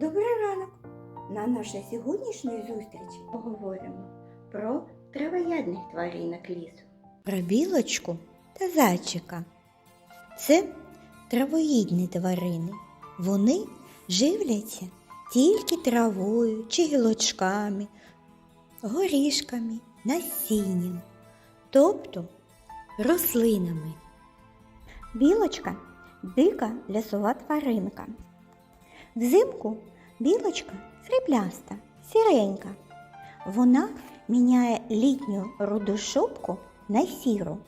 Добрий ранок! На нашій сьогоднішній зустрічі поговоримо про травоядних тваринок лісу. Про білочку та зайчика. Це травоїдні тварини. Вони живляться тільки травою чи гілочками, горішками, насінням, тобто рослинами. Білочка дика лісова тваринка. Взимку білочка срібляста, сіренька. Вона міняє літню руду шубку на сіру.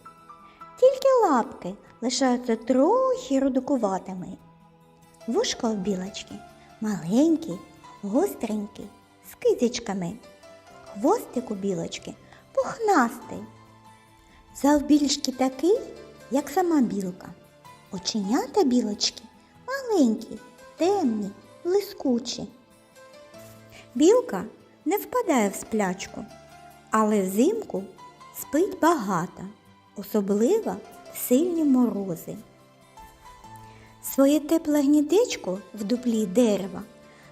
Тільки лапки лишаються трохи рудокуватими. Вушка у білочки маленькі, гостренькі, з кизячками. Хвостик у білочки пухнастий. Завбільшки такий, як сама білка. Оченята білочки маленькі, темні, блискучі. Білка не впадає в сплячку, але взимку спить багато, особливо сильні морози. Своє тепле гнідечко в дуплі дерева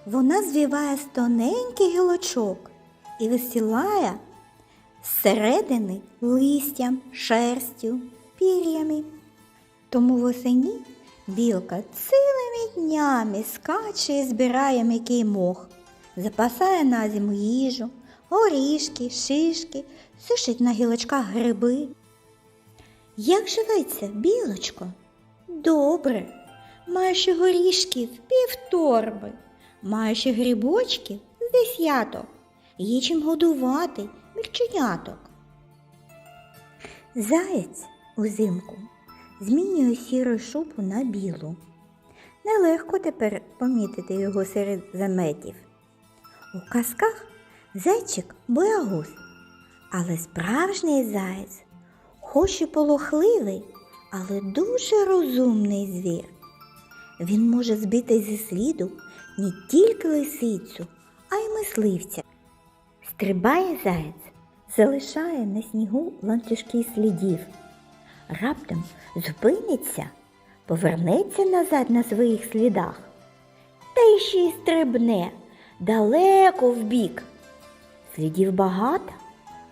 вона звіває з тоненьких гілочок і висілає зсередини листям, шерстю, пір'ями. Тому восені білка цілими днями скаче і збирає м'який мох, запасає на зиму їжу, горішки, шишки, сушить на гілочках гриби. Як живеться, білочко? Добре. Маєш горішків півторби, маєш грибочків з десяток, є чим годувати мільченяток. Заєць узимку змінює сіру шубу на білу. Нелегко тепер помітити його серед заметів. У казках зайчик боягуз, але справжній заєць, хоч і полохливий, але дуже розумний звір. Він може збити зі сліду не тільки лисицю, а й мисливця. Стрибає заєць, залишає на снігу ланцюжки слідів. Раптом зупиниться, повернеться назад на своїх слідах. Та ще й стрибне далеко вбік. Слідів багато,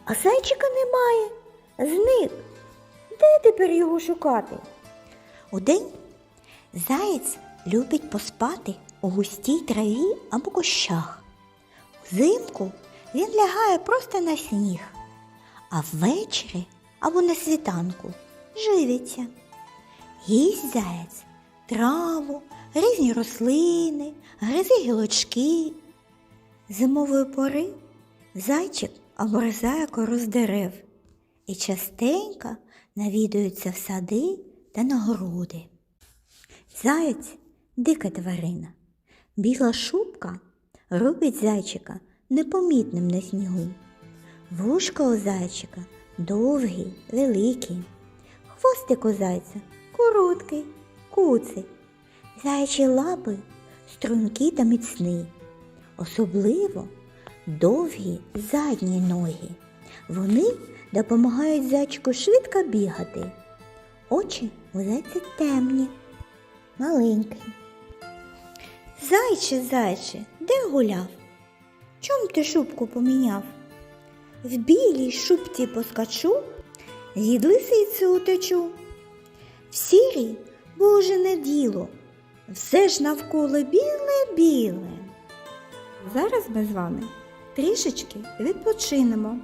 а зайчика немає. Зник. Де тепер його шукати? Удень заєць любить поспати у густій траві або кущах. Взимку він лягає просто на сніг, а ввечері або на світанку живиться. Їсть заєць траву, різні рослини, гризе гілочки. Зимової пори зайчик обрізає кору з дерев і частенько навідується в сади та на городи. Заєць дика тварина. Біла шубка робить зайчика непомітним на снігу. Вушка у зайчика довгі, великі. Хвостик у зайця короткий, куций. Заячі лапи стрункі та міцні. Особливо довгі задні ноги. Вони допомагають зайчику швидко бігати. Очі у зайця темні, маленькі. Зайче, зайче, де гуляв? Чом ти шубку поміняв? В білій шубці поскачу, від лисиці утечу. В сірій, боже не діло, все ж навколо біле-біле. Зараз ми з вами трішечки відпочинемо.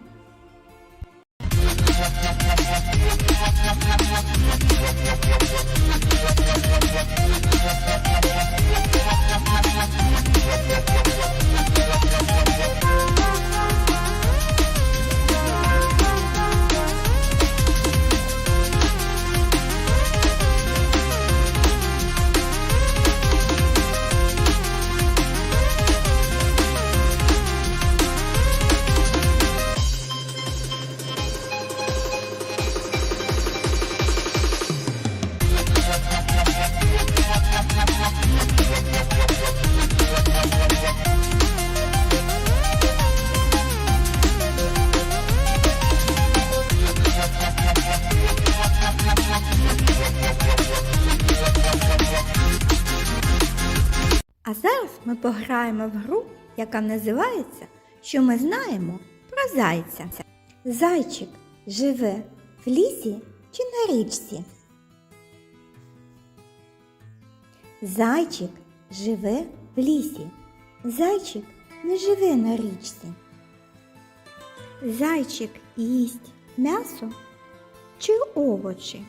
Ми пограємо в гру, яка називається Що ми знаємо про зайця. Зайчик живе в лісі чи на річці? Зайчик живе в лісі. Зайчик не живе на річці. Зайчик їсть м'ясо чи овочі?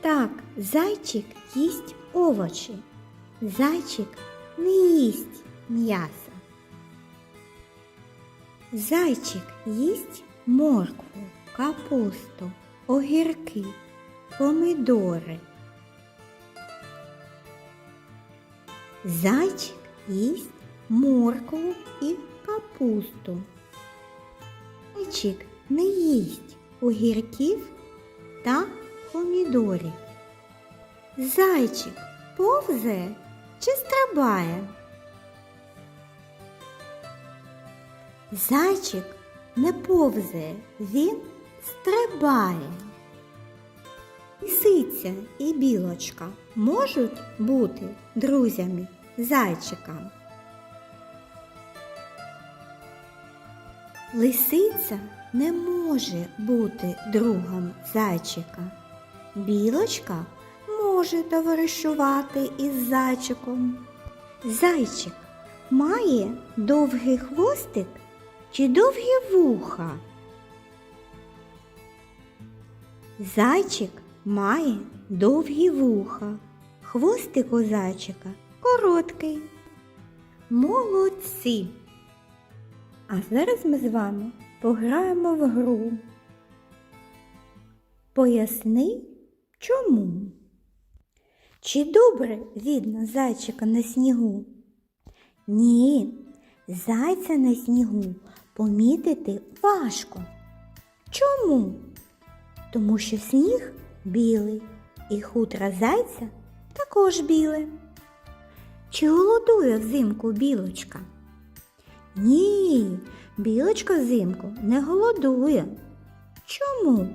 Так, зайчик їсть овочі. Зайчик не їсть м'яса. Зайчик їсть моркву, капусту, огірки, помидори. Зайчик їсть моркву і капусту. Зайчик не їсть огірків та помідорів. Зайчик повзе чи стрибає? Зайчик не повзе, він стрибає. Лисиця і білочка можуть бути друзями зайчика. Лисиця не може бути другом зайчика. Білочка може товаришувати із зайчиком. Зайчик має довгий хвостик чи довгі вуха. Зайчик має довгі вуха. Хвостик у зайчика короткий. Молодці! А зараз ми з вами пограємо в гру. Поясни, чому? Чи добре видно зайчика на снігу? Ні, зайця на снігу помітити важко. Чому? Тому що сніг білий і хутро зайця також біле. Чи голодує взимку білочка? Ні, білочка взимку не голодує. Чому?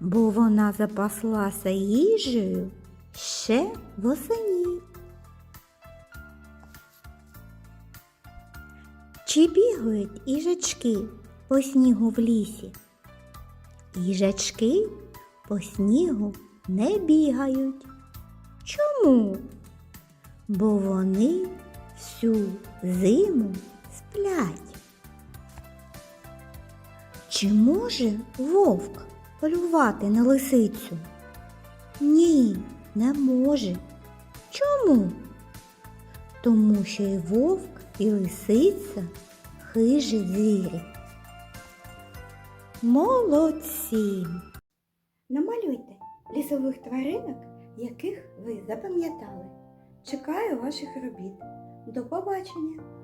Бо вона запаслася їжею ще восені. Чи бігають їжачки по снігу в лісі? Їжачки по снігу не бігають. Чому? Бо вони всю зиму сплять. Чи може вовк полювати на лисицю? Ні, не може. Чому? Тому що і вовк, і лисиця хижі звірі. Молодці! Намалюйте лісових тваринок, яких ви запам'ятали. Чекаю ваших робіт. До побачення!